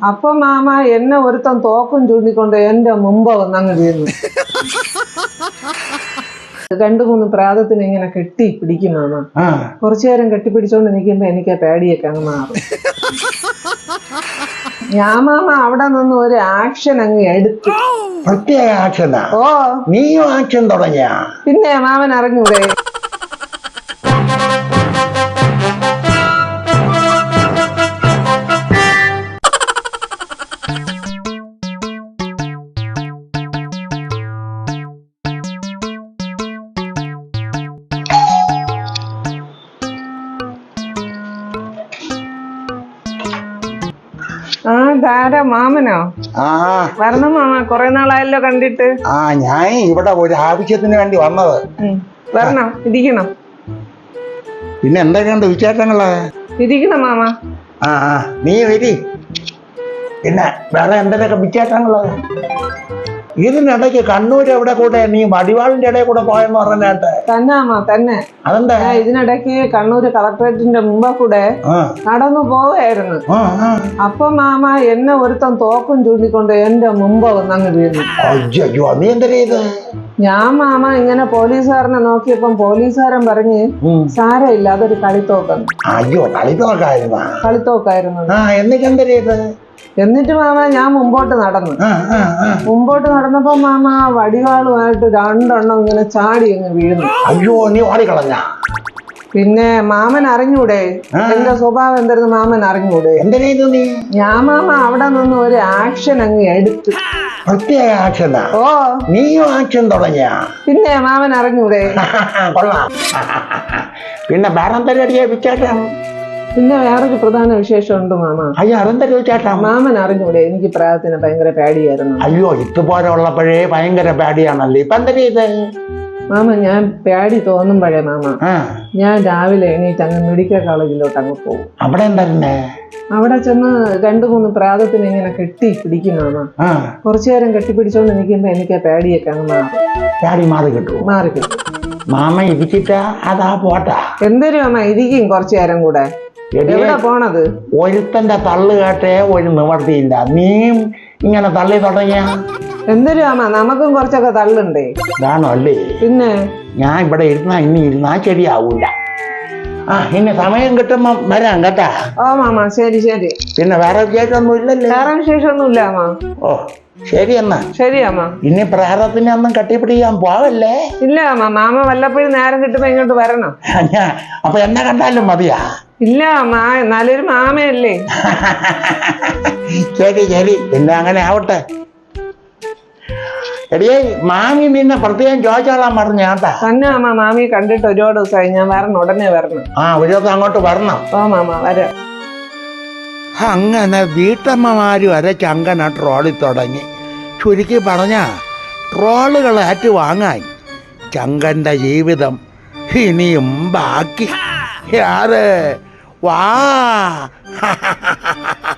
അപ്പൊ മാമ എന്നെ ഒരുത്തൻ തോക്കും ചൂണ്ടിക്കൊണ്ട് എന്റെ മുമ്പ് വന്നങ്ങ് വീണു. രണ്ടു മൂന്ന് പ്രാതത്തിന് ഇങ്ങനെ കെട്ടി പിടിക്കും മാമ. കുറച്ചു നേരം കെട്ടിപ്പിടിച്ചോണ്ട് നിൽക്കുമ്പോ എനിക്ക് ആ പേടിയൊക്കെ അങ്ങ് മാറും. ഞാൻ മാമ അവിടെ നിന്ന് ഒരു ആക്ഷൻ അങ്ങ് എടുത്തു. പ്രത്യേക ആക്ഷനാ ഓ. നീയും ആക്ഷൻ തുടങ്ങിയ? പിന്നെ മാമൻ അറിഞ്ഞൂടെ ധാരാ മാമനോ? വരണം മാമ കൊറേ നാളായല്ലോ കണ്ടിട്ട്. ആ ഞാൻ ഇവിടെ ഒരു ആവശ്യത്തിന് വേണ്ടി വന്നത്. വരണം? ഇരിക്കണം? പിന്നെ എന്തൊക്കെയുണ്ട് വിശേഷങ്ങൾ? ഇരിക്കണം മാമ? ആ ആ. നീ വരി. പിന്നെ വേറെ എന്തൊക്കെ വിശേഷങ്ങൾ? ഇതിനിടയ്ക്ക് കണ്ണൂർ എവിടെ കൂടെ? നീ വടിവാളിന്റെ ഇടയിൽ കൂടെ പോയെന്ന് പറഞ്ഞാട്ട്. തന്നെ ആമാ തന്നെ. അതെന്താ? ഇതിനിടയ്ക്ക് കണ്ണൂര് കളക്ടറേറ്റിന്റെ മുമ്പ് കൂടെ നടന്നു ആ അപ്പൊ മാമ എന്നെ ഒരുത്തം തോക്കും ചൂണ്ടിക്കൊണ്ട് എന്റെ മുമ്പ് വന്നങ്ങ് വീണു. അയ്യോ നീ എന്താ ചെയ്ത്? ഞാൻ മാമ ഇങ്ങനെ പോലീസുകാരനെ നോക്കിയപ്പം പോലീസുകാരൻ പറഞ്ഞ് സാരയില്ല സാരമില്ല അതൊരു കളിത്തോക്കം. അയ്യോ കളിത്തോക്കായിരുന്നു? കളിത്തോക്കായിരുന്നു. എന്നിട്ട് എന്താ ചെയ്ത്? എന്നിട്ട് മാമ ഞാൻ മുമ്പോട്ട് നടന്നു. മുമ്പോട്ട് നടന്നപ്പോ മാമ വടികാളുമായിട്ട് രണ്ടെണ്ണം ഇങ്ങനെ ചാടി അങ്ങ് വീഴുന്നു. അയ്യോ നീ ഓടി ഓടിക്കളഞ്ഞ പിന്നെ മാമൻ അറിഞ്ഞൂടെ. എന്റെ സ്വഭാവം എന്തായിരുന്നു മാമൻ അറിഞ്ഞൂടെ? എന്താ ചെയ്തു നീ? ഞാൻ മാമ അവിടെ നിന്ന് ഒരു ആക്ഷൻ അങ്ങ് എടുത്തു. പ്രത്യേക ആക്ഷനാ ഓ. നീയും ആക്ഷൻ തുടങ്ങിയ? പിന്നെ മാമൻ അറിഞ്ഞൂടെ? കൊള്ളാം. പിന്നെ വേറെന്തരടിയ വിശേഷം പിന്നെ വേറൊരു പ്രധാന വിശേഷം ഉണ്ട് മാമ. അയ്യോ അതെന്താ ചോദിച്ചാട്ടാ? മാമൻ അറിഞ്ഞൂടെ എനിക്ക് പ്രായത്തിന് ഭയങ്കര പേടിയായിരുന്നു. അയ്യോ ഇതുപോലെ ഉള്ളപ്പോഴേ ഭയങ്കര പേടിയാണല്ലേ? ഇപ്പൊ എന്താ ചെയ്ത്? മാമ ഞാൻ പേടി തോന്നുമ്പോഴേ മാമ ഞാൻ രാവിലെ എണീറ്റ് അങ്ങ് മെഡിക്കൽ കോളേജിലോട്ട് അങ്ങ് പോകും. അവിടെ എന്തായിരുന്നേ അവിടെ ചെന്ന് രണ്ടു മൂന്ന് പ്രാതത്തിന് ഇങ്ങനെ കെട്ടി പിടിക്കും മാമ. കുറച്ചു നേരം കെട്ടിപ്പിടിച്ചോണ്ട് നിൽക്കുമ്പോ എനിക്ക് ആ പേടിയൊക്കെ അങ്ങ് മാറും. പേടി മാറി കിട്ടും മാറി കിട്ടും. മാമ ഇരിച്ചിട്ടാ അതാ പോട്ടാ. എന്തൊരു മാമ ഇരിക്കും കുറച്ചു നേരം കൂടെ. പോണത്? ഒരുത്തന്റെ തള്ളു കേട്ടേ ഒരു നിവർത്തിയില്ല. നീയും ഇങ്ങനെ തള്ളി തുടങ്ങിയ? എന്തൊരു ആമ നമുക്കും കുറച്ചൊക്കെ തള്ളുണ്ട്. ഇതാണോ അല്ലേ? പിന്നെ? ഞാൻ ഇവിടെ ഇരുന്നാ ഇനി ഇരുന്നാ ശരിയാവൂല. ആ ഇനി സമയം കിട്ടുമ്പോ വരാം കേട്ടാ. ഓ മാമ ശരി ശരി. പിന്നെ വേറെ വിശേഷമൊന്നും ഇല്ലല്ലേ? വേറെ വിശേഷമൊന്നുമില്ല മാമ. ഓ. ശരി എന്നാ. ശരി അമ്മ. ഇനി പ്രാരത്തിന് ഒന്നും കട്ടിപ്പിടിക്കാൻ പോവല്ലേ? ഇല്ല അമ്മ മാമ വല്ലപ്പോഴും നേരം കിട്ടുമ്പോ ഇങ്ങോട്ട് വരണം. അപ്പൊ എന്നെ കണ്ടാലും മതിയാ? ഇല്ല അമ്മ നല്ലൊരു മാമയല്ലേ. ശരി ശരി. പിന്നെ അങ്ങനെ ആവട്ടെ. എടിയേ മാമി നിന്നെ പ്രത്യേകം ചോദിച്ചോളാൻ പറഞ്ഞു കേട്ടാ. തന്നെ അമ്മ മാമി കണ്ടിട്ട് ഒരുപാട് ദിവസമായി. ഞാൻ വരണം ഉടനെ വരണം. ആ ഒരു ദിവസം അങ്ങോട്ട് വരണം. ഓ മാമ വരാം. അങ്ങനെ വീട്ടമ്മമാര് വരെ ചങ്കന ട്രോളിൽ തുടങ്ങി. ചുരുക്കി പറഞ്ഞ ട്രോളുകൾ ആറ്റ് വാങ്ങാൻ ചങ്കന്റെ ജീവിതം ഇനിയും ബാക്കി. യാറ്. വാ.